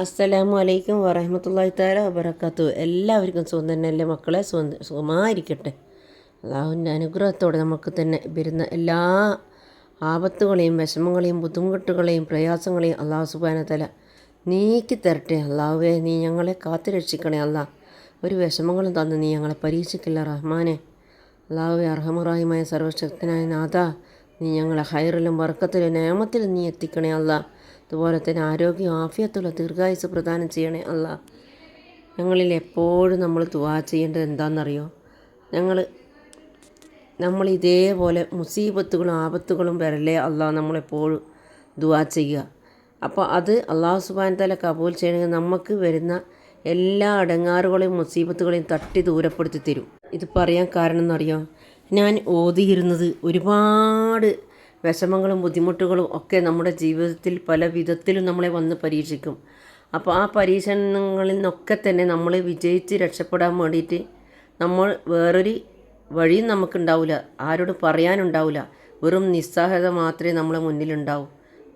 അസ്സലാമു അലൈക്കും വറഹമത്തല്ലാഹി താല വബറക്കാത്തു എല്ലാവർക്കും സുഖം തന്നെയല്ലേ മക്കളെ? സുഖം സുഖമായിരിക്കട്ടെ. അള്ളാഹുവിന്റെ അനുഗ്രഹത്തോടെ നമുക്ക് തന്നെ വരുന്ന എല്ലാ ആപത്തുകളെയും വിഷമങ്ങളെയും ബുദ്ധിമുട്ടുകളെയും പ്രയാസങ്ങളെയും അള്ളാഹു സുബാന തല നീക്കി തരട്ടെ. അള്ളാഹുവെ നീ ഞങ്ങളെ കാത്തു രക്ഷിക്കണേ അല്ലാ. ഒരു വിഷമങ്ങളും തന്ന് നീ ഞങ്ങളെ പരീക്ഷിക്കില്ല റഹ്മാനെ? അള്ളാഹുവെ അർഹമുറായുമായ സർവശക്തനായ നാഥ നീ ഞങ്ങളെ ഹൈറിലും വർക്കത്തിലും നേമത്തിലും നീ എത്തിക്കണേ അല്ല. അതുപോലെ തന്നെ ആരോഗ്യം ആഫിയത്തുള്ള ദീർഘായുസ് പ്രദാനം ചെയ്യണേ അല്ല. ഞങ്ങളിൽ എപ്പോഴും നമ്മൾ ദുവാ ചെയ്യേണ്ടത് എന്താണെന്നറിയോ ഞങ്ങൾ നമ്മൾ ഇതേപോലെ മുസീബത്തുകളും ആപത്തുകളും വരല്ലേ അല്ല നമ്മളെപ്പോഴും ദുവാ ചെയ്യുക. അപ്പോൾ അത് അള്ളാഹു സുബാൻ തല കബൂൽ ചെയ്യണമെങ്കിൽ നമുക്ക് വരുന്ന എല്ലാ അടങ്ങാറുകളെയും മുസീബത്തുകളെയും തട്ടി ദൂരപ്പെടുത്തി തരും. ഇത് പറയാൻ കാരണം എന്നറിയോ ഞാൻ ഓതിയിരുന്നത് ഒരുപാട് വിഷമങ്ങളും ബുദ്ധിമുട്ടുകളും ഒക്കെ നമ്മുടെ ജീവിതത്തിൽ പല വിധത്തിലും നമ്മളെ വന്ന് പരീക്ഷിക്കും. അപ്പോൾ ആ പരീക്ഷണങ്ങളിൽ നിന്നൊക്കെ തന്നെ നമ്മൾ വിജയിച്ച് രക്ഷപ്പെടാൻ വേണ്ടിയിട്ട് നമ്മൾ വേറൊരു വഴിയും നമുക്കുണ്ടാവില്ല ആരോട് പറയാനുണ്ടാവില്ല വെറും നിസ്സഹായത മാത്രമേ നമ്മളെ മുന്നിലുണ്ടാവൂ.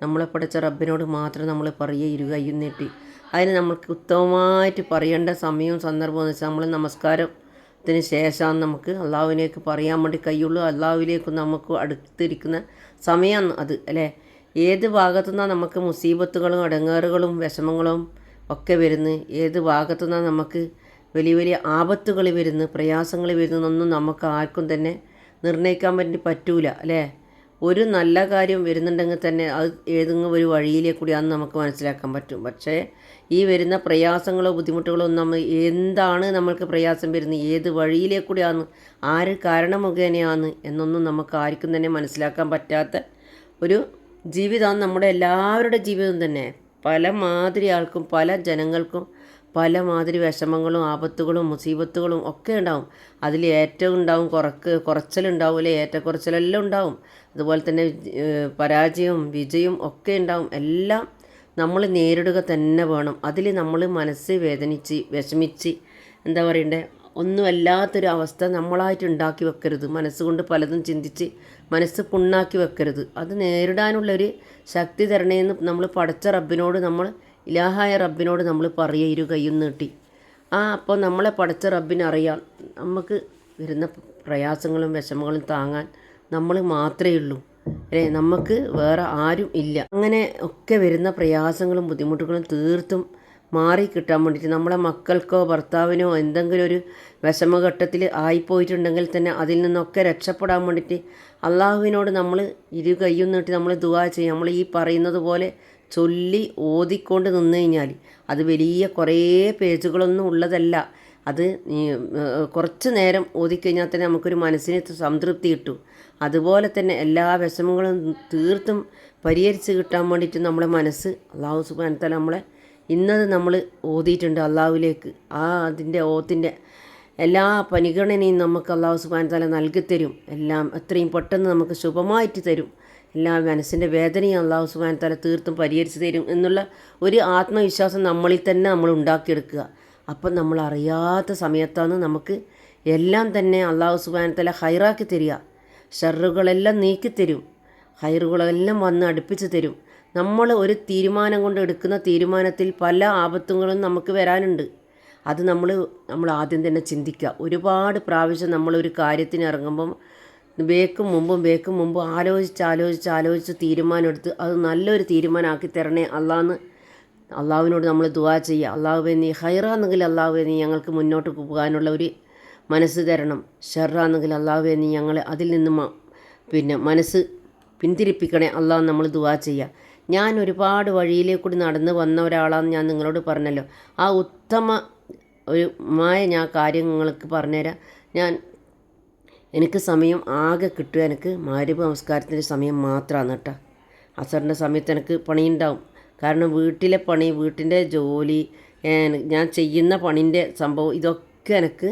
നമ്മളെ പഠിച്ച റബ്ബിനോട് മാത്രം നമ്മൾ പറയുക കയ്യും നീട്ടി. അതിന് നമുക്ക് ഉത്തമമായിട്ട് പറയേണ്ട സമയവും സന്ദർഭവും എന്ന് വെച്ചാൽ നമ്മൾ നമസ്കാരത്തിന് ശേഷമാണ് നമുക്ക് അള്ളാഹുവിനേക്ക് പറയാൻ വേണ്ടി കഴിയുള്ളൂ. അള്ളാഹുവിലേക്ക് നമുക്ക് അടുത്തിരിക്കുന്ന സമയം അത് അല്ലേ? ഏത് ഭാഗത്തു നിന്നാണ് നമുക്ക് മുസീബത്തുകളും അടങ്ങാറുകളും വിഷമങ്ങളും ഒക്കെ വരുന്നത് ഏത് ഭാഗത്തു നിന്നാണ് നമുക്ക് വലിയ വലിയ ആപത്തുകൾ വരുന്നു? പ്രയാസങ്ങൾ വരുന്നതൊന്നും നമുക്ക് ആർക്കും തന്നെ നിർണയിക്കാൻ വേണ്ടി പറ്റൂല അല്ലേ? ഒരു നല്ല കാര്യം വരുന്നുണ്ടെങ്കിൽ തന്നെ അത് ഏതെങ്കിലും ഒരു വഴിയിലേ കൂടിയാണെന്ന് നമുക്ക് മനസ്സിലാക്കാൻ പറ്റും. പക്ഷേ ഈ വരുന്ന പ്രയാസങ്ങളോ ബുദ്ധിമുട്ടുകളോ നമ്മൾ എന്താണ് നമ്മൾക്ക് പ്രയാസം വരുന്നത്? ഏത് വഴിയിലേ കൂടിയാണ് ആര് കാരണം മുഖേനയാണ് എന്നൊന്നും നമുക്ക് ആർക്കും തന്നെ മനസ്സിലാക്കാൻ പറ്റാത്ത ഒരു ജീവിതമാണ് നമ്മുടെ എല്ലാവരുടെ ജീവിതം തന്നെ. പല മാതിരി ആൾക്കും പല ജനങ്ങൾക്കും പല മാതിരി വിഷമങ്ങളും ആപത്തുകളും മുസീബത്തുകളും ഒക്കെ ഉണ്ടാവും. അതിൽ ഏറ്റവും ഉണ്ടാവും കുറക്ക് കുറച്ചിലുണ്ടാവും അല്ലെ? ഏറ്റക്കുറച്ചിലെല്ലാം ഉണ്ടാവും. അതുപോലെ തന്നെ പരാജയവും വിജയവും ഒക്കെ ഉണ്ടാവും. എല്ലാം നമ്മൾ നേരിടുക തന്നെ വേണം. അതിൽ നമ്മൾ മനസ്സ് വേദനിച്ച് വിഷമിച്ച് എന്താ പറയണ്ടേ? ഒന്നുമല്ലാത്തൊരു അവസ്ഥ നമ്മളായിട്ട് ഉണ്ടാക്കി വെക്കരുത്. മനസ്സുകൊണ്ട് പലതും ചിന്തിച്ച് മനസ്സ് പുണ്ണാക്കി വെക്കരുത്. അത് നേരിടാനുള്ളൊരു ശക്തി തരണേന്ന് നമ്മൾ പടച്ച റബ്ബിനോട് നമ്മൾ ഇലാഹായ റബ്ബിനോട് നമ്മൾ പറയുക ഇരു കയ്യും നീട്ടി. ആ അപ്പോൾ നമ്മളെ പഠിച്ച റബ്ബിനറിയാം. നമുക്ക് വരുന്ന പ്രയാസങ്ങളും വിഷമങ്ങളും താങ്ങാൻ നമ്മൾ മാത്രമേ ഉള്ളൂ. അല്ലേ? നമുക്ക് വേറെ ആരും ഇല്ല. അങ്ങനെ ഒക്കെ വരുന്ന പ്രയാസങ്ങളും ബുദ്ധിമുട്ടുകളും തീർത്തും മാറി കിട്ടാൻ വേണ്ടിയിട്ട് നമ്മളെ മക്കൾക്കോ ഭർത്താവിനോ എന്തെങ്കിലും ഒരു വിഷമഘട്ടത്തിൽ ആയിപ്പോയിട്ടുണ്ടെങ്കിൽ തന്നെ അതിൽ നിന്നൊക്കെ രക്ഷപ്പെടാൻ വേണ്ടിയിട്ട് അള്ളാഹുവിനോട് നമ്മൾ ഇരു കയ്യും നീട്ടി നമ്മൾ ദുവാ ചെയ്യും നമ്മൾ ഈ പറയുന്നത് പോലെ ചൊല്ലി ഓതിക്കൊണ്ട് നിന്ന് കഴിഞ്ഞാൽ അത് വലിയ കുറേ പേജുകളൊന്നും ഉള്ളതല്ല. അത് കുറച്ച് നേരം ഓതിക്കഴിഞ്ഞാൽ തന്നെ നമുക്കൊരു മനസ്സിന് സംതൃപ്തി കിട്ടും. അതുപോലെ തന്നെ എല്ലാ വിഷമങ്ങളും തീർത്തും പരിഹരിച്ച് കിട്ടാൻ വേണ്ടിയിട്ട് നമ്മുടെ മനസ്സ് അള്ളാഹു സുബാനത്തല നമ്മളെ ഇന്നത് നമ്മൾ ഓതിയിട്ടുണ്ട് അള്ളാഹുവിലേക്ക്. ആ അതിന്റെ ഓത്തിന്റെ എല്ലാ പരിഗണനയും നമുക്ക് അള്ളാഹു സുബാൻ തല നൽകിത്തരും. എല്ലാം എത്രയും പെട്ടെന്ന് നമുക്ക് ശുഭമായിട്ട് തരും. എല്ലാ മനസ്സിന്റെ വേദനയും അള്ളാഹു സുബാൻ തല തീർത്തും പരിഹരിച്ചു തരും എന്നുള്ള ഒരു ആത്മവിശ്വാസം നമ്മളിൽ തന്നെ നമ്മൾ ഉണ്ടാക്കിയെടുക്കുക. അപ്പം നമ്മൾ അറിയാത്ത സമയത്താണ് നമുക്ക് എല്ലാം തന്നെ അള്ളാഹു സുബാൻ തല ഹൈറാക്കി തരിക. ഷറുകളെല്ലാം നീക്കിത്തരും ഹൈറുകളെല്ലാം വന്ന് അടുപ്പിച്ച് തരും. നമ്മൾ ഒരു തീരുമാനം കൊണ്ട് എടുക്കുന്ന തീരുമാനത്തിൽ പല ആപത്തുകളും നമുക്ക് വരാനുണ്ട്. അത് നമ്മൾ നമ്മൾ ആദ്യം തന്നെ ചിന്തിക്കുക. ഒരുപാട് പ്രാവശ്യം നമ്മളൊരു കാര്യത്തിന് ഇറങ്ങുമ്പം ബേക്കും മുമ്പും ബേക്കും മുമ്പും ആലോചിച്ച് ആലോചിച്ച് ആലോചിച്ച് തീരുമാനമെടുത്ത് അത് നല്ലൊരു തീരുമാനമാക്കി തരണേ അള്ളാന്ന്. അള്ളാഹുവിനോട് നമ്മൾ ദുവാ ചെയ്യുക. അള്ളാഹുവെ നീ ഹൈറാന്നെങ്കിൽ അള്ളാഹുവെ നീ ഞങ്ങൾക്ക് മുന്നോട്ട് പോകാനുള്ള ഒരു മനസ്സ് തരണം. ഷെറാന്നെങ്കിൽ അള്ളാഹുവെ നീ ഞങ്ങളെ അതിൽ നിന്ന് പിന്നെ മനസ്സ് പിന്തിരിപ്പിക്കണേ അള്ളാഹ് നമ്മൾ ദുവാ ചെയ്യുക. ഞാൻ ഒരുപാട് വഴിയിലേക്കൂടി നടന്ന് വന്ന ഒരാളാണെന്ന് ഞാൻ നിങ്ങളോട് പറഞ്ഞല്ലോ. ആ ഉത്തമ ഒരു മായ ഞാൻ കാര്യങ്ങൾക്ക് പറഞ്ഞുതരാം. ഞാൻ എനിക്ക് സമയം ആകെ കിട്ടുക എനിക്ക് മാരിബ് നമസ്കാരത്തിന്റെ സമയം മാത്രമാണ് കേട്ടോ. അസറിന്റെ സമയത്ത് എനിക്ക് പണിയുണ്ടാവും. കാരണം വീട്ടിലെ പണി വീട്ടിന്റെ ജോലി ഞാൻ ചെയ്യുന്ന പണിന്റെ സംഭവം ഇതൊക്കെ എനിക്ക്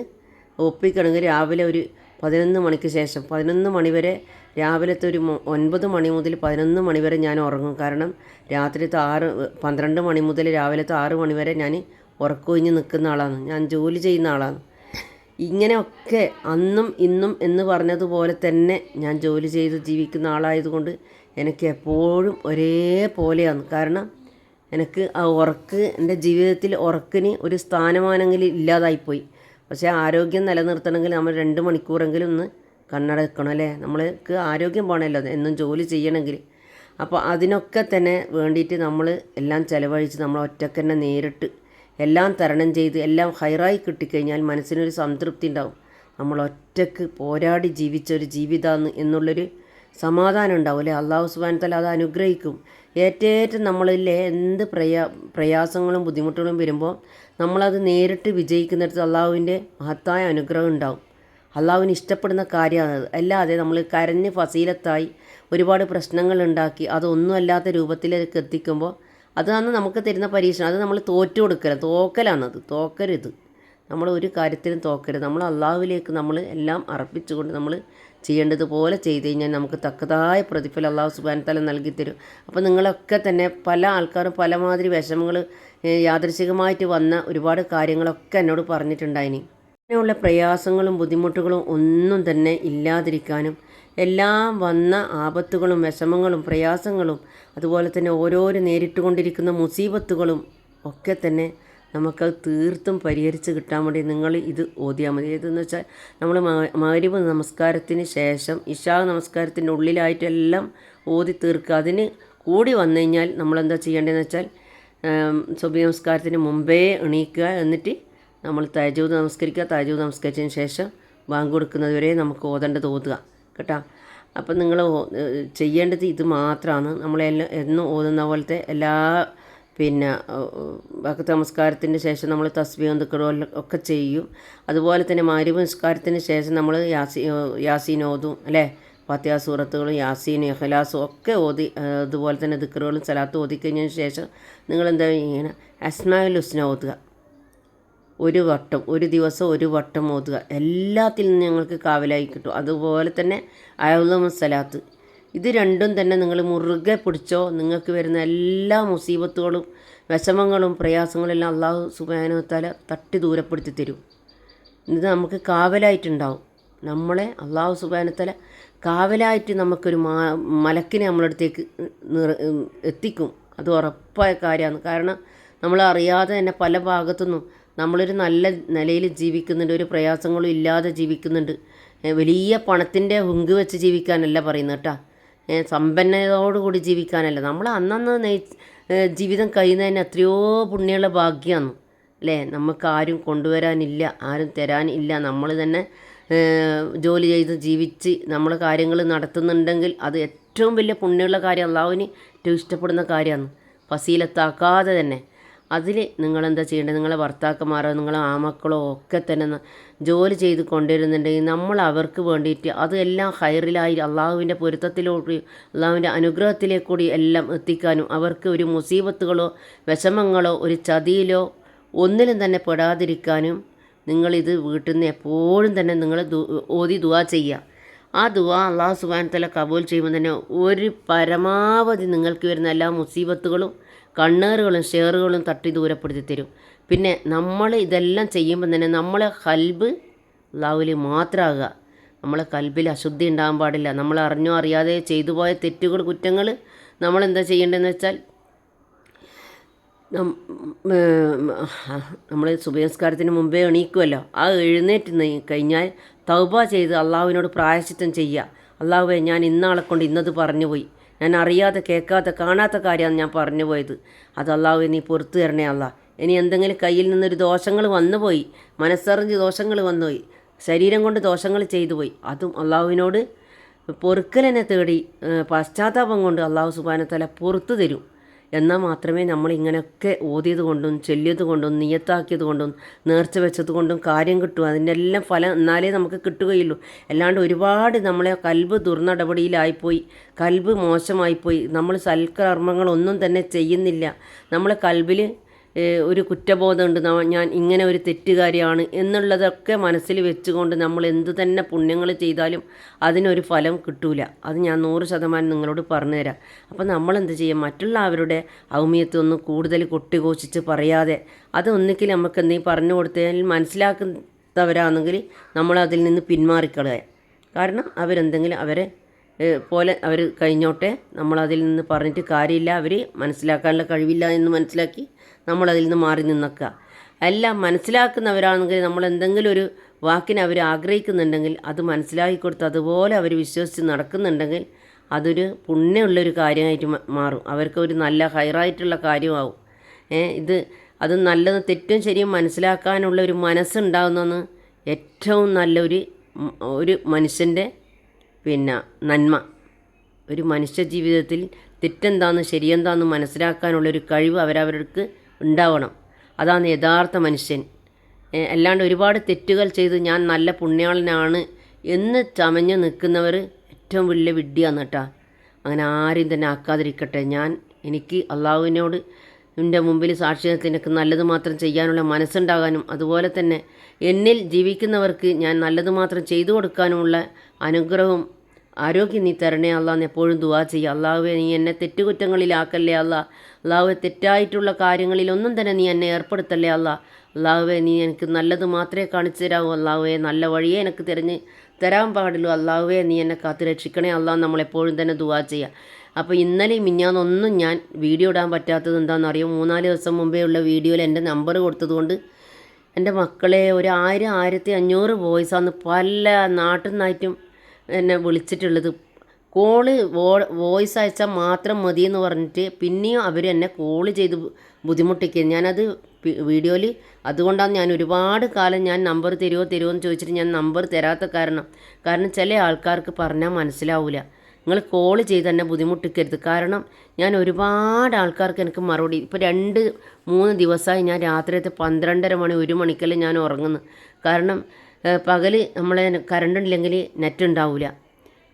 ഒപ്പിക്കണമെങ്കിൽ രാവിലെ ഒരു പതിനൊന്ന് മണിക്ക് ശേഷം പതിനൊന്ന് മണി വരെ രാവിലത്തെ ഒരു ഒൻപത് മണി മുതൽ പതിനൊന്ന് മണി വരെ ഞാൻ ഉറങ്ങും. കാരണം രാത്രിത്തെ ആറ് പന്ത്രണ്ട് മണി മുതൽ രാവിലത്തെ ആറ് മണി വരെ ഞാൻ ഉറക്കൊഴിഞ്ഞ് നിൽക്കുന്ന ആളാണ്. ഞാൻ ജോലി ചെയ്യുന്ന ആളാണ്. ഇങ്ങനെയൊക്കെ അന്നും ഇന്നും എന്ന് പറഞ്ഞതുപോലെ തന്നെ ഞാൻ ജോലി ചെയ്ത് ജീവിക്കുന്ന ആളായതുകൊണ്ട് എനിക്ക് എപ്പോഴും ഒരേപോലെയാണ്. കാരണം എനിക്ക് ആ ഉറക്ക് എന്റെ ജീവിതത്തിൽ ഉറക്കിന് ഒരു സ്ഥാനമാനെങ്കിലും ഇല്ലാതായിപ്പോയി. പക്ഷേ ആരോഗ്യം നിലനിർത്തണമെങ്കിൽ നമ്മൾ രണ്ട് മണിക്കൂറെങ്കിലും ഒന്ന് കണ്ണടക്കണം അല്ലേ? നമ്മൾക്ക് ആരോഗ്യം പോകണമല്ലോ എന്നും ജോലി ചെയ്യണമെങ്കിൽ. അപ്പോൾ അതിനൊക്കെ തന്നെ വേണ്ടിയിട്ട് നമ്മൾ എല്ലാം ചിലവഴിച്ച് നമ്മൾ ഒറ്റയ്ക്ക് തന്നെ നേരിട്ട് എല്ലാം തരണം ചെയ്ത് എല്ലാം ഹൈറായി കിട്ടിക്കഴിഞ്ഞാൽ മനസ്സിനൊരു സംതൃപ്തി ഉണ്ടാവും. നമ്മൾ ഒറ്റയ്ക്ക് പോരാടി ജീവിച്ച ഒരു ജീവിതമാണ് എന്നുള്ളൊരു സമാധാനം ഉണ്ടാവും അല്ലേ? അള്ളാഹു സുബാൻ തല അത് അനുഗ്രഹിക്കും. ഏറ്റേറ്റം നമ്മളിലെ എന്ത് പ്രയാ പ്രയാസങ്ങളും ബുദ്ധിമുട്ടുകളും വരുമ്പോൾ നമ്മളത് നേരിട്ട് വിജയിക്കുന്നിടത്ത് അള്ളാഹുവിന്റെ മഹത്തായ അനുഗ്രഹം ഉണ്ടാവും. അള്ളാഹുവിന് ഇഷ്ടപ്പെടുന്ന കാര്യമാണ് അല്ലാതെ നമ്മൾ കരഞ്ഞ് ഫസീലത്തായി ഒരുപാട് പ്രശ്നങ്ങൾ ഉണ്ടാക്കി അതൊന്നും അല്ലാത്ത രൂപത്തിലേക്ക് എത്തിക്കുമ്പോൾ അതാണ് നമുക്ക് തരുന്ന പരീക്ഷണം. അത് നമ്മൾ തോറ്റു കൊടുക്കരുത് തോക്കലാണത്. തോക്കരുത്. നമ്മൾ ഒരു കാര്യത്തിലും തോക്കരുത്. നമ്മൾ അള്ളാഹുവിലേക്ക് നമ്മൾ എല്ലാം അർപ്പിച്ചുകൊണ്ട് നമ്മൾ ചെയ്യേണ്ടതുപോലെ ചെയ്ത് കഴിഞ്ഞാൽ നമുക്ക് തക്കതായ പ്രതിഫലം അള്ളാഹു സുബാൻ തല നൽകി തരും. അപ്പോൾ നിങ്ങളൊക്കെ തന്നെ പല ആൾക്കാരും പല മാതിരി വിഷമങ്ങൾ യാദൃശികമായിട്ട് വന്ന ഒരുപാട് കാര്യങ്ങളൊക്കെ എന്നോട് പറഞ്ഞിട്ടുണ്ടായിനി. അങ്ങനെയുള്ള പ്രയാസങ്ങളും ബുദ്ധിമുട്ടുകളും ഒന്നും തന്നെ ഇല്ലാതിരിക്കാനും എല്ലാം വന്ന ആപത്തുകളും വിഷമങ്ങളും പ്രയാസങ്ങളും അതുപോലെ തന്നെ ഓരോരോ നേരിട്ടുകൊണ്ടിരിക്കുന്ന മുസീബത്തുകളും ഒക്കെ തന്നെ നമുക്കത് തീർത്തും പരിഹരിച്ച് കിട്ടാൻ വേണ്ടി നിങ്ങൾ ഇത് ഓതിയാൽ മതി. ഏതെന്ന് വെച്ചാൽ നമ്മൾ മാരിവ് നമസ്കാരത്തിന് ശേഷം ഇഷാ നമസ്കാരത്തിന്റെ ഉള്ളിലായിട്ടെല്ലാം ഓതി തീർക്കുക. അതിന് കൂടി വന്നു കഴിഞ്ഞാൽ നമ്മളെന്താ ചെയ്യേണ്ടതെന്ന് വെച്ചാൽ സുബി നമസ്കാരത്തിന് മുമ്പേ എണീക്കുക. എന്നിട്ട് നമ്മൾ തയജൂത് നമസ്കരിക്കുക. തയജൂത് നമസ്കരിച്ചതിന് ശേഷം ബാങ്ക് കൊടുക്കുന്നതുവരെ നമുക്ക് ഓതേണ്ടത് ഓതുക. കേട്ടോ. അപ്പം നിങ്ങൾ ചെയ്യേണ്ടത് ഇത് മാത്രമാണ് നമ്മളെല്ലാം എന്നും ഓതുന്ന പോലത്തെ എല്ലാ പിന്നെ ഭക്ത നമസ്കാരത്തിന് ശേഷം നമ്മൾ തസ്ബീഹും ദിക്കറും ഒക്കെ ചെയ്യും. അതുപോലെ തന്നെ മാരിബ് നമസ്കാരത്തിന് ശേഷം നമ്മൾ യാസി യാസീൻ ഓതും അല്ലേ? ഫത്തിഹ സൂറത്തുകളും യാസീനും ഇഖലാസും ഒക്കെ ഓതി അതുപോലെ തന്നെ ദിക്കറുകളും സലാത്തും ഓതിക്കഴിഞ്ഞതിന് ശേഷം നിങ്ങൾ എന്താ ഇങ്ങനെ അസ്മാഉൽ ഹുസ്ന ഓതുക. ഒരു വട്ടം ഒരു ദിവസം ഒരു വട്ടം ഓതുക. എല്ലാത്തിൽ നിന്നും ഞങ്ങൾക്ക് കാവലായി കിട്ടും. അതുപോലെ തന്നെ അയലുമ സലാത്ത്. ഇത് രണ്ടും തന്നെ നിങ്ങൾ മുറുകെ പിടിച്ചോ നിങ്ങൾക്ക് വരുന്ന എല്ലാ മുസീബത്തുകളും വിഷമങ്ങളും പ്രയാസങ്ങളെല്ലാം അള്ളാഹു സുബാനുത്താല തട്ടി ദൂരപ്പെടുത്തി തരും. ഇത് നമുക്ക് കാവലായിട്ടുണ്ടാവും. നമ്മളെ അള്ളാഹു സുബാനത്തല കാവലായിട്ട് നമുക്കൊരു മാ മലക്കിനെ നമ്മളടുത്തേക്ക് എത്തിക്കും. അത് ഉറപ്പായ കാര്യമാണ്. കാരണം നമ്മൾ അറിയാതെ തന്നെ പല ഭാഗത്തുനിന്നും നമ്മളൊരു നല്ല നിലയിൽ ജീവിക്കുന്നുണ്ട് ഒരു പ്രയാസങ്ങളും ഇല്ലാതെ ജീവിക്കുന്നുണ്ട്. വലിയ പണത്തിന്റെ ഹുങ്ക് വെച്ച് ജീവിക്കാനല്ല പറയുന്നത് കേട്ടോ. സമ്പന്നതയോടുകൂടി ജീവിക്കാനല്ല. നമ്മൾ അന്നന്ന് നെയ് ജീവിതം കഴിയുന്നതിന് എത്രയോ പുണ്യമുള്ള ഭാഗ്യമാണ് അല്ലേ? നമുക്ക് ആരും കൊണ്ടുവരാനില്ല ആരും തരാനില്ല. നമ്മൾ തന്നെ ജോലി ചെയ്ത് ജീവിച്ച് നമ്മൾ കാര്യങ്ങൾ നടത്തുന്നുണ്ടെങ്കിൽ അത് ഏറ്റവും വലിയ പുണ്യമുള്ള കാര്യം അള്ളാഹുവിന് ഏറ്റവും ഇഷ്ടപ്പെടുന്ന കാര്യമാണ്. ഫസീലത്താക്കാതെ തന്നെ. അതിൽ നിങ്ങളെന്താ ചെയ്യേണ്ടത്? നിങ്ങളെ ഭർത്താക്കന്മാരോ നിങ്ങളെ ആമക്കളോ ഒക്കെ തന്നെ ജോലി ചെയ്ത് കൊണ്ടുവരുന്നുണ്ടെങ്കിൽ നമ്മൾ അവർക്ക് വേണ്ടിയിട്ട് അതെല്ലാം ഹൈറിലായി അള്ളാഹുവിന്റെ പൊരുത്തത്തിലൂടെ അള്ളാഹുവിന്റെ അനുഗ്രഹത്തിലേക്കൂടി എല്ലാം എത്തിക്കാനും അവർക്ക് ഒരു മുസീബത്തുകളോ വിഷമങ്ങളോ ഒരു ചതിയിലോ ഒന്നിലും തന്നെ പെടാതിരിക്കാനും നിങ്ങളിത് വീട്ടിൽ നിന്ന് എപ്പോഴും തന്നെ നിങ്ങൾ ഓതി ദുവാ ചെയ്യുക. ആ ദുവാ അള്ളാഹു സുബാൻ തല കബൂൽ ചെയ്യുമ്പോൾ തന്നെ ഒരു പരമാവധി നിങ്ങൾക്ക് വരുന്ന എല്ലാ മുസീബത്തുകളും കണ്ണേറുകളും ഷെയറുകളും തട്ടി ദൂരപ്പെടുത്തി തരും. പിന്നെ നമ്മൾ ഇതെല്ലാം ചെയ്യുമ്പോൾ തന്നെ നമ്മളെ കൽബ് അള്ളാഹുവിൽ മാത്രമാകുക നമ്മളെ കൽബിൽ അശുദ്ധി ഉണ്ടാകാൻ പാടില്ല. നമ്മൾ അറിഞ്ഞോ അറിയാതെ ചെയ്തു പോയ തെറ്റുകൾ കുറ്റങ്ങൾ നമ്മൾ എന്താ ചെയ്യേണ്ടതെന്ന് വെച്ചാൽ നമ്മൾ സുബനസ്കാരത്തിന് മുമ്പേ എണീക്കുമല്ലോ ആ എഴുന്നേറ്റ് കഴിഞ്ഞാൽ തൗബ ചെയ്ത് അള്ളാഹുവിനോട് പ്രായശിത്തം ചെയ്യുക. അള്ളാഹുവെ ഞാൻ ഇന്നാളെ കൊണ്ട് ഇന്നത് പറഞ്ഞു പോയി ഞാൻ അറിയാതെ കേൾക്കാതെ കാണാത്ത കാര്യമാണ് ഞാൻ പറഞ്ഞു പോയത്. അത് അള്ളാഹു നീ പുറത്തു തരണേ അല്ല. ഇനി എന്തെങ്കിലും കയ്യിൽ നിന്നൊരു ദോഷങ്ങൾ വന്നുപോയി മനസ്സറിഞ്ഞ് ദോഷങ്ങൾ വന്നുപോയി ശരീരം കൊണ്ട് ദോഷങ്ങൾ ചെയ്തു പോയി. അതും അള്ളാഹുവിനോട് പൊറുക്കലിനെ തേടി പശ്ചാത്താപം കൊണ്ട് അള്ളാഹു സുബാനത്തല പുറത്തു തരും. എന്നാൽ മാത്രമേ നമ്മൾ ഇങ്ങനെയൊക്കെ ഓതിയത് കൊണ്ടും ചൊല്ലിയത് കൊണ്ടും നിയത്താക്കിയത് കൊണ്ടും നേർച്ച വെച്ചത് കൊണ്ടും കാര്യം കിട്ടും. അതിന്റെ എല്ലാം ഫലം എന്നാലേ നമുക്ക് കിട്ടുകയുള്ളൂ. അല്ലാണ്ട് ഒരുപാട് നമ്മളെ കൽബ് ദുർനടപടിയിലായിപ്പോയി. കൽബ് മോശമായിപ്പോയി. നമ്മൾ സൽക്കർമ്മങ്ങളൊന്നും തന്നെ ചെയ്യുന്നില്ല. നമ്മൾ കൽബിൽ ഒരു കുറ്റബോധമുണ്ട് ഞാൻ ഇങ്ങനെ ഒരു തെറ്റുകാരിയാണ് എന്നുള്ളതൊക്കെ മനസ്സിൽ വെച്ചുകൊണ്ട് നമ്മൾ എന്തു തന്നെ പുണ്യങ്ങൾ ചെയ്താലും അതിനൊരു ഫലം കിട്ടൂല. അത് ഞാൻ നൂറ് ശതമാനം നിങ്ങളോട് പറഞ്ഞു തരാം അപ്പോൾ നമ്മൾ എന്ത് ചെയ്യും? മറ്റുള്ളവരുടെ ഔമ്യത്വം കൂടുതൽ കൊട്ടിഘോഷിച്ച് പറയാതെ അത് ഒന്നിക്കിൽ നമുക്ക് എന്തെങ്കിലും പറഞ്ഞു കൊടുത്താൽ മനസ്സിലാക്കുന്നവരാണെങ്കിൽ നമ്മൾ അതിൽ നിന്ന് പിന്മാറിക്കളയുക കാരണം അവരെന്തെങ്കിലും അവരെ പോലെ അവർ കഴിഞ്ഞോട്ടെ. നമ്മളതിൽ നിന്ന് പറഞ്ഞിട്ട് കാര്യമില്ല. അവർ മനസ്സിലാക്കാനുള്ള കഴിവില്ല എന്ന് മനസ്സിലാക്കി നമ്മളതിൽ നിന്ന് മാറി നിന്നേക്കുക. എല്ലാം മനസ്സിലാക്കുന്നവരാണെങ്കിൽ നമ്മൾ എന്തെങ്കിലും ഒരു വാക്കിനെ അവർ ആഗ്രഹിക്കുന്നുണ്ടെങ്കിൽ അത് മനസ്സിലാക്കി കൊടുത്ത് അതുപോലെ അവർ വിശ്വസിച്ച് നടക്കുന്നുണ്ടെങ്കിൽ അതൊരു പുണ്യമുള്ളൊരു കാര്യമായിട്ട് മാറും. അവർക്ക് ഒരു നല്ല ഹൈറായിട്ടുള്ള കാര്യമാവും. ഇത് അത് നല്ലത് തെറ്റും ശരിയും മനസ്സിലാക്കാനുള്ള ഒരു മനസ്സുണ്ടാകുന്നതെന്ന് ഏറ്റവും നല്ലൊരു ഒരു മനുഷ്യന്റെ പിന്നെ നന്മ. ഒരു മനുഷ്യ ജീവിതത്തിൽ തെറ്റെന്താന്ന് ശരിയെന്താന്ന് മനസ്സിലാക്കാനുള്ളൊരു കഴിവ് അവരവർക്ക് ഉണ്ടാവണം. അതാണ് യഥാർത്ഥ മനുഷ്യൻ. അല്ലാണ്ട് ഒരുപാട് തെറ്റുകൾ ചെയ്ത് ഞാൻ നല്ല പുണ്യാളനാണ് എന്ന് ചമഞ്ഞ് നിൽക്കുന്നവർ ഏറ്റവും വലിയ വിഡ്ഢിയാണ് കേട്ടോ. അങ്ങനെ ആരും തന്നെ ആക്കാതിരിക്കട്ടെ. ഞാൻ എനിക്ക് അള്ളാഹുവിനോട് എന്റെ മുമ്പിൽ സാക്ഷി നിനക്ക് നല്ലത് മാത്രം ചെയ്യാനുള്ള മനസ്സുണ്ടാകാനും അതുപോലെ തന്നെ എന്നിൽ ജീവിക്കുന്നവർക്ക് ഞാൻ നല്ലത് മാത്രം ചെയ്തു കൊടുക്കാനുമുള്ള അനുഗ്രഹവും ആരോഗ്യം നീ തരണേ അല്ല. എന്ന് എപ്പോഴും ദുവാ ചെയ്യുക അള്ളാഹുവെ നീ എന്നെ തെറ്റുകുറ്റങ്ങളിലാക്കല്ലേ അല്ല. അള്ളാഹുവെ തെറ്റായിട്ടുള്ള കാര്യങ്ങളിലൊന്നും തന്നെ നീ എന്നെ ഏർപ്പെടുത്തല്ലേ അല്ല. അള്ളാഹുവെ നീ എനിക്ക് നല്ലത് മാത്രമേ കാണിച്ചു തരാവൂ. അള്ളാഹുവെ നല്ല വഴിയെ എനിക്ക് തിരഞ്ഞ് തരാൻ പാടുള്ളൂ. അള്ളാഹുവെ നീ എന്നെ കാത്തു രക്ഷിക്കണേ അള്ളാഹ് നമ്മളെപ്പോഴും തന്നെ ദുവാ ചെയ്യുക അപ്പോൾ ഇന്നലെ മിഞ്ഞാന്നൊന്നും ഞാൻ വീഡിയോ ഇടാൻ പറ്റാത്തത് എന്താണെന്ന് അറിയാം മൂന്നാൽ ദിവസം മുമ്പേ ഉള്ള വീഡിയോയിൽ എന്റെ നമ്പർ കൊടുത്തതുകൊണ്ട് എന്റെ മക്കളെ ഒരു ആയിരം ആയിരത്തി അഞ്ഞൂറ് വോയിസാന്ന് പല നാട്ടിൽ നിന്നായിട്ടും എന്നെ വിളിച്ചിട്ടുള്ളത്. കോൾ വോയിസ് അയച്ചാൽ മാത്രം മതി എന്ന് പറഞ്ഞിട്ട് പിന്നെയും അവർ എന്നെ കോൾ ചെയ്ത് ബുദ്ധിമുട്ടിക്കുക. ഞാനത് വീഡിയോയിൽ അതുകൊണ്ടാണ് ഞാൻ ഒരുപാട് കാലം ഞാൻ നമ്പർ തരുമോ തരുമോ എന്ന് ചോദിച്ചിട്ട് ഞാൻ നമ്പർ തരാത്ത കാരണം. കാരണം ചില ആൾക്കാർക്ക് പറഞ്ഞാൽ മനസ്സിലാവില്ല നിങ്ങൾ കോൾ ചെയ്ത് തന്നെ ബുദ്ധിമുട്ടിക്കരുത്. കാരണം ഞാൻ ഒരുപാട് ആൾക്കാർക്ക് എനിക്ക് മറുപടി ഇപ്പോൾ രണ്ട് മൂന്ന് ദിവസമായി ഞാൻ രാത്രിയത്തെ പന്ത്രണ്ടര മണി ഒരു മണിക്കെല്ലാം ഞാൻ ഉറങ്ങുന്നു കാരണം പകൽ നമ്മളെ കറണ്ട് ഇല്ലെങ്കിൽ നെറ്റ് ഉണ്ടാവില്ല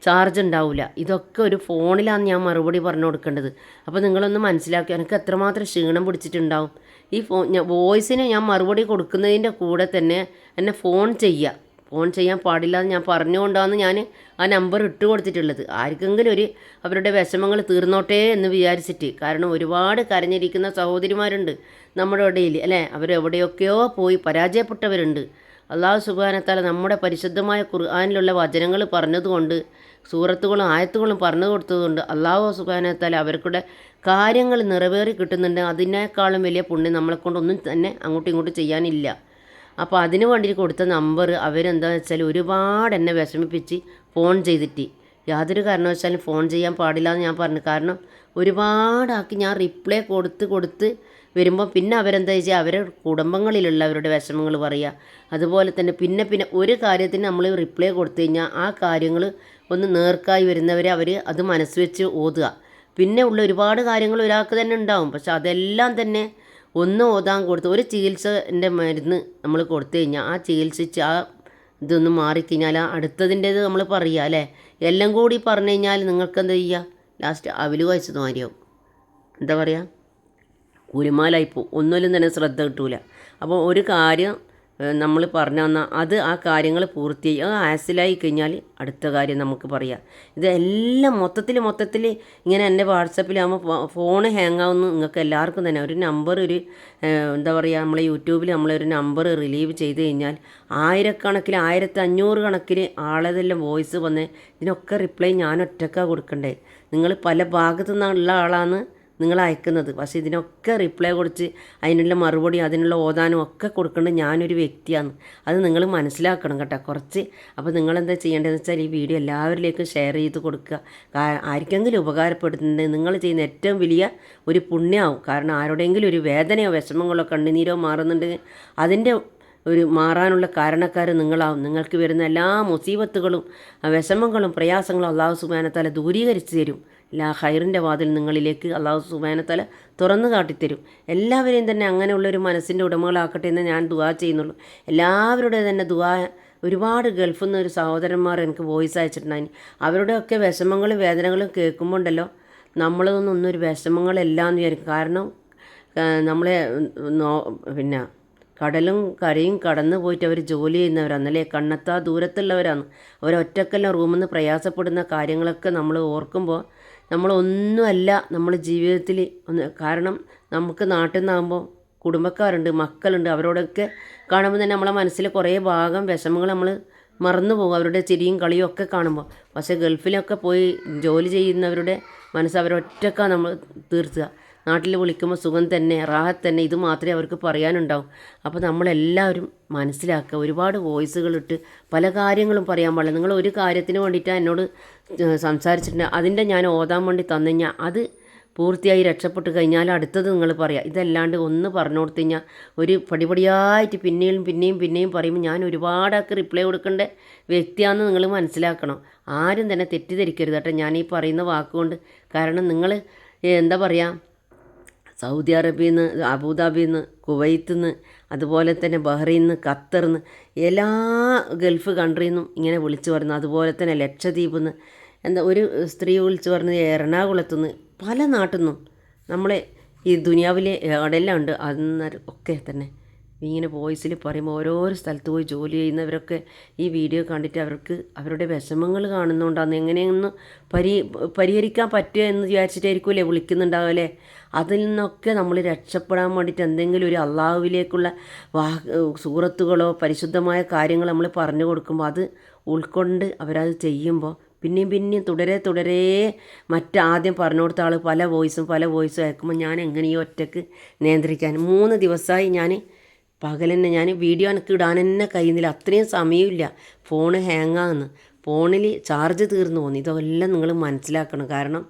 ചാർജ് ഉണ്ടാവില്ല ഇതൊക്കെ ഒരു ഫോണിലാണ് ഞാൻ മറുപടി പറഞ്ഞു കൊടുക്കേണ്ടത്. അപ്പോൾ നിങ്ങളൊന്ന് മനസ്സിലാക്കി എനിക്ക് എത്രമാത്രം ക്ഷീണം പിടിച്ചിട്ടുണ്ടാവും. ഈ ഫോ ഞാൻ വോയിസിന് ഞാൻ മറുപടി കൊടുക്കുന്നതിന്റെ കൂടെ തന്നെ എന്നെ ഫോൺ ചെയ്യുക ഫോൺ ചെയ്യാൻ പാടില്ല എന്ന് ഞാൻ പറഞ്ഞുകൊണ്ടാണ് ഞാൻ ആ നമ്പർ ഇട്ട് കൊടുത്തിട്ടുള്ളത്. ആർക്കെങ്കിലും ഒരു അവരുടെ വിഷമങ്ങൾ തീർന്നോട്ടെ എന്ന് വിചാരിച്ചിട്ട്. കാരണം ഒരുപാട് കരഞ്ഞിരിക്കുന്ന സഹോദരിമാരുണ്ട് നമ്മുടെ ഇടയിൽ അല്ലേ? അവരെവിടെയൊക്കെയോ പോയി പരാജയപ്പെട്ടവരുണ്ട്. അള്ളാഹു സുബാനത്താല നമ്മുടെ പരിശുദ്ധമായ ഖുർആാനിലുള്ള വചനങ്ങൾ പറഞ്ഞതുകൊണ്ട് സൂറത്തുകളും ആയത്തുകളും പറഞ്ഞു കൊടുത്തതുകൊണ്ട് അള്ളാഹു സുബാനത്താല അവർക്കുടെ കാര്യങ്ങൾ നിറവേറി കിട്ടുന്നുണ്ട്. അതിനേക്കാളും വലിയ പുണ്യം നമ്മളെ കൊണ്ടൊന്നും തന്നെ അങ്ങോട്ടും ഇങ്ങോട്ടും ചെയ്യാനില്ല. അപ്പോൾ അതിന് വേണ്ടി കൊടുത്ത നമ്പർ അവരെന്താണെന്ന് വെച്ചാൽ ഒരുപാട് എന്നെ വിഷമിപ്പിച്ച് ഫോൺ ചെയ്തിട്ട്. യാതൊരു കാരണവശാലും ഫോൺ ചെയ്യാൻ പാടില്ല എന്ന് ഞാൻ പറഞ്ഞു. കാരണം ഒരുപാടാക്കി ഞാൻ റിപ്ലൈ കൊടുത്ത് കൊടുത്ത് വരുമ്പോൾ പിന്നെ അവരെന്താ വെച്ചാൽ അവരുടെ കുടുംബങ്ങളിലുള്ളവരുടെ വിഷമങ്ങൾ പറയുക. അതുപോലെ തന്നെ പിന്നെ പിന്നെ ഒരു കാര്യത്തിന് നമ്മൾ റിപ്ലൈ കൊടുത്തു കഴിഞ്ഞാൽ ആ കാര്യങ്ങൾ ഒന്ന് നേർക്കായി വരുന്നവരെ അവർ അത് മനസ്സ് വെച്ച് ഓതുക. പിന്നെ ഉള്ള ഒരുപാട് കാര്യങ്ങൾ ഒരാൾക്ക് തന്നെ ഉണ്ടാവും. പക്ഷെ അതെല്ലാം തന്നെ ഒന്ന് ഓതാൻ കൊടുത്ത് ഒരു ചികിത്സന്റെ മരുന്ന് നമ്മൾ കൊടുത്തു കഴിഞ്ഞാൽ ആ ചികിത്സിച്ച് ആ ഇതൊന്ന് മാറിക്കഴിഞ്ഞാൽ ആ അടുത്തതിന്റേത് നമ്മൾ പറയുക അല്ലേ? എല്ലാം കൂടി പറഞ്ഞു കഴിഞ്ഞാൽ നിങ്ങൾക്ക് എന്താ ചെയ്യുക? ലാസ്റ്റ് അവൽ വായിച്ചത് മാതിരിയാവും. എന്താ പറയുക? കുലുമാലായിപ്പോവും ഒന്നിലും തന്നെ ശ്രദ്ധ കിട്ടൂല. അപ്പോൾ ഒരു കാര്യം നമ്മൾ പറഞ്ഞു തന്നാൽ അത് ആ കാര്യങ്ങൾ പൂർത്തിയായി അത് ആസിലായി കഴിഞ്ഞാൽ അടുത്ത കാര്യം നമുക്ക് പറയാം. ഇതെല്ലാം മൊത്തത്തിൽ മൊത്തത്തിൽ ഇങ്ങനെ എന്റെ വാട്സപ്പിലാകുമ്പോൾ ഫോൺ ഹാങ് ആവുന്നു നിങ്ങൾക്ക് എല്ലാവർക്കും തന്നെ ഒരു നമ്പർ ഒരു എന്താ പറയുക നമ്മളെ യൂട്യൂബിൽ നമ്മളൊരു നമ്പർ റിലീവ് ചെയ്ത് കഴിഞ്ഞാൽ ആയിരക്കണക്കിന് ആയിരത്തി അഞ്ഞൂറ് കണക്കിന് ആളതെല്ലാം വോയിസ് വന്ന് ഇതിനൊക്കെ റിപ്ലൈ ഞാൻ ഒറ്റക്കാണ് കൊടുക്കണ്ടേ? നിങ്ങൾ പല ഭാഗത്തു നിന്നുള്ള ആളാണ് നിങ്ങൾ അയക്കുന്നത് പക്ഷേ ഇതിനൊക്കെ റിപ്ലൈ കൊടുത്ത് അതിനുള്ള മറുപടി അതിനുള്ള ഓതാനും ഒക്കെ കൊടുക്കേണ്ടത് ഞാനൊരു വ്യക്തിയാണ്. അത് നിങ്ങൾ മനസ്സിലാക്കണം കേട്ടോ. കുറച്ച് അപ്പോൾ നിങ്ങളെന്താ ചെയ്യേണ്ടതെന്ന് വെച്ചാൽ ഈ വീഡിയോ എല്ലാവരിലേക്കും ഷെയർ ചെയ്ത് കൊടുക്കുക. ആർക്കെങ്കിലും ഉപകാരപ്പെടുന്നുണ്ടെങ്കിൽ നിങ്ങൾ ചെയ്യുന്ന ഏറ്റവും വലിയ ഒരു പുണ്യമാവും കാരണം ആരുടെയെങ്കിലും ഒരു വേദനയോ വിഷമങ്ങളോ കണ്ണുനീരോ മാറുന്നുണ്ടെങ്കിൽ അതിന്റെ ഒരു മാറാനുള്ള കാരണക്കാർ നിങ്ങളാവും. നിങ്ങൾക്ക് വരുന്ന എല്ലാ മുസീബത്തുകളും വിഷമങ്ങളും പ്രയാസങ്ങളും അള്ളാഹു സുബാനത്താല ദൂരീകരിച്ചു തരും. എല്ലാ ഹൈറിന്റെ വാതിൽ നിങ്ങളിലേക്ക് അള്ളാഹു സുബാനത്താല തുറന്നു കാട്ടിത്തരും. എല്ലാവരെയും തന്നെ അങ്ങനെയുള്ളൊരു മനസ്സിന്റെ ഉടമകളാക്കട്ടെ എന്ന് ഞാൻ ദുവാ ചെയ്യുന്നുള്ളൂ. എല്ലാവരുടെ തന്നെ ദുവാ ഒരുപാട് ഗൾഫിൽ നിന്ന് ഒരു സഹോദരന്മാർ എനിക്ക് വോയിസ് അയച്ചിട്ടുണ്ടായിരുന്നു അവരുടെയൊക്കെ വിഷമങ്ങളും വേദനകളും കേൾക്കുമ്പോൾ ഉണ്ടല്ലോ നമ്മളതൊന്നും ഒന്നും ഒരു വിഷമങ്ങളെല്ലാം എന്ന് വിചാരിക്കും. കാരണം നമ്മളെ നോ പിന്നെ കടലും കരയും കടന്നു പോയിട്ട് അവർ ജോലി ചെയ്യുന്നവരാണ് അല്ലേ കണ്ണത്താ ദൂരത്തുള്ളവരാണ് അവരൊറ്റക്കെല്ലാം റൂമിൽ നിന്ന് പ്രയാസപ്പെടുന്ന കാര്യങ്ങളൊക്കെ നമ്മൾ ഓർക്കുമ്പോൾ നമ്മളൊന്നുമല്ല നമ്മൾ ജീവിതത്തിൽ ഒന്ന് കാരണം നമുക്ക് നാട്ടിൽ നിന്നാകുമ്പോൾ കുടുംബക്കാരുണ്ട് മക്കളുണ്ട്. അവരോടൊക്കെ കാണുമ്പോൾ തന്നെ നമ്മളെ മനസ്സിൽ കുറേ ഭാഗം വിഷമങ്ങൾ നമ്മൾ മറന്നു പോകും. അവരുടെ ചിരിയും കളിയും ഒക്കെ കാണുമ്പോൾ പക്ഷേ ഗൾഫിലൊക്കെ പോയി ജോലി ചെയ്യുന്നവരുടെ മനസ്സ് അവരൊറ്റക്കാണ് നമ്മൾ തീർത്തുക. നാട്ടിൽ വിളിക്കുമ്പോൾ സുഖം തന്നെ റാഹത്ത് തന്നെ ഇത് മാത്രമേ അവർക്ക് പറയാനുണ്ടാവും. അപ്പോൾ നമ്മളെല്ലാവരും മനസ്സിലാക്കുക ഒരുപാട് വോയിസുകളിട്ട് പല കാര്യങ്ങളും പറയാൻ പാടില്ല. നിങ്ങൾ ഒരു കാര്യത്തിന് വേണ്ടിയിട്ടാണ് എന്നോട് സംസാരിച്ചിട്ടുണ്ട്. അതിന്റെ ഞാൻ ഓതാൻ വേണ്ടി തന്നു കഴിഞ്ഞാൽ അത് പൂർത്തിയായി രക്ഷപ്പെട്ട് കഴിഞ്ഞാൽ അടുത്തത് നിങ്ങൾ പറയാം. ഇതല്ലാണ്ട് ഒന്ന് പറഞ്ഞു കൊടുത്തു കഴിഞ്ഞാൽ ഒരു പടിപടിയായിട്ട് പിന്നെയും പിന്നെയും പിന്നെയും പറയുമ്പോൾ ഞാൻ ഒരുപാടൊക്കെ റിപ്ലൈ കൊടുക്കേണ്ട വ്യക്തിയാണെന്ന് നിങ്ങൾ മനസ്സിലാക്കണം. ആരും തന്നെ തെറ്റിദ്ധരിക്കരുത് കേട്ടോ. ഞാൻ ഈ പറയുന്ന വാക്കുകൊണ്ട് കാരണം നിങ്ങൾ എന്താ പറയുക സൗദി അറേബ്യയിൽ നിന്ന് അബുദാബിയിൽ നിന്ന് കുവൈത്തിൽ നിന്ന് അതുപോലെ തന്നെ ബഹ്റൈനിൽ നിന്ന് ഖത്തറിൽ നിന്ന് എല്ലാ ഗൾഫ് കൺട്രിയിൽ നിന്നും ഇങ്ങനെ വിളിച്ചു പറഞ്ഞു അതുപോലെ തന്നെ ലക്ഷദ്വീപിൽ നിന്ന് എന്താ ഒരു സ്ത്രീ വിളിച്ചു പറഞ്ഞത് എറണാകുളത്തു നിന്ന് പല നാട്ടിൽ നിന്നും നമ്മളെ ഈ ദുനിയാവിലെ എവിടെയെല്ലാം ഉണ്ട് അന്നേരം ഒക്കെ തന്നെ. ഇങ്ങനെ വോയിസിൽ പറയുമ്പോൾ ഓരോരോ സ്ഥലത്ത് പോയി ജോലി ചെയ്യുന്നവരൊക്കെ ഈ വീഡിയോ കണ്ടിട്ട് അവർക്ക് അവരുടെ വിഷമങ്ങൾ കാണുന്നുണ്ടാകുന്നു എങ്ങനെയൊന്ന് പരി പരിഹരിക്കാൻ പറ്റുക എന്ന് വിചാരിച്ചിട്ടായിരിക്കുമല്ലേ വിളിക്കുന്നുണ്ടാവല്ലേ അതിൽ നിന്നൊക്കെ നമ്മൾ രക്ഷപ്പെടാൻ വേണ്ടിയിട്ട് എന്തെങ്കിലും ഒരു അള്ളാഹുവിലേക്കുള്ള വാ സൂറത്തുകളോ പരിശുദ്ധമായ കാര്യങ്ങൾ നമ്മൾ പറഞ്ഞു കൊടുക്കുമ്പോൾ അത് ഉൾക്കൊണ്ട് അവരത് ചെയ്യുമ്പോൾ പിന്നെയും പിന്നെയും തുടരെ തുടരെ മറ്റാദ്യം പറഞ്ഞു കൊടുത്ത ആൾ പല വോയിസും പല വോയിസും അയക്കുമ്പോൾ ഞാൻ എങ്ങനെയോ ഒറ്റയ്ക്ക് നിയന്ത്രിക്കാൻ? മൂന്ന് ദിവസമായി ഞാൻ പകൽ തന്നെ ഞാൻ വീഡിയോ എനിക്ക് ഇടാൻ തന്നെ കഴിയുന്നില്ല അത്രയും സമയമില്ല ഫോൺ ഹാങ് ആകുന്നു ഫോണിൽ ചാർജ് തീർന്നു പോകുന്നു ഇതെല്ലാം നിങ്ങൾ മനസ്സിലാക്കണം. കാരണം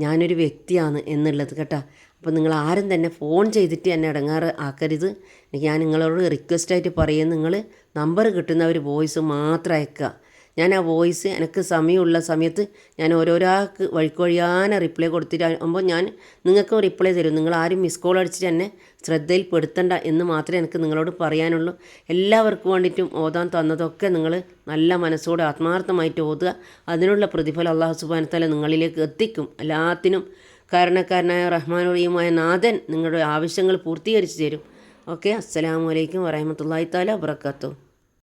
ഞാനൊരു വ്യക്തിയാണ് എന്നുള്ളത് കേട്ടോ. അപ്പോൾ നിങ്ങൾ ആരും തന്നെ ഫോൺ ചെയ്തിട്ട് എന്നെ ഇടങ്ങാറ് ആക്കരുത്. ഞാൻ നിങ്ങളോട് റിക്വസ്റ്റായിട്ട് പറയും. നിങ്ങൾ നമ്പർ കിട്ടുന്ന ഒരു വോയിസ് മാത്രം അയക്കുക. ഞാൻ ആ വോയിസ് എനിക്ക് സമയമുള്ള സമയത്ത് ഞാൻ ഓരോരാൾക്ക് വഴിക്കൊഴിയാനെ റിപ്ലൈ കൊടുത്തിട്ടാകുമ്പോൾ ഞാൻ നിങ്ങൾക്കും റിപ്ലൈ തരും. നിങ്ങൾ ആരും മിസ് കോൾ അടിച്ചിട്ട് എന്നെ ശ്രദ്ധയിൽപ്പെടുത്തണ്ട എന്ന് മാത്രമേ എനിക്ക് നിങ്ങളോട് പറയാനുള്ളൂ. എല്ലാവർക്കും വേണ്ടിയിട്ടും ഓതാൻ തന്നതൊക്കെ നിങ്ങൾ നല്ല മനസ്സോടെ ആത്മാർത്ഥമായിട്ട് ഓതുക. അതിനുള്ള പ്രതിഫലം അള്ളാഹു സുബാനത്തല നിങ്ങളിലേക്ക് എത്തിക്കും. എല്ലാത്തിനും കാരണക്കാരനായ റഹ്മാനുറയുമായ നാഥൻ നിങ്ങളുടെ ആവശ്യങ്ങൾ പൂർത്തീകരിച്ച് തരും. ഓക്കെ അസ്സലാമു അലൈക്കും വറഹമത്തല്ലാഹി താല വബർക്കാത്തു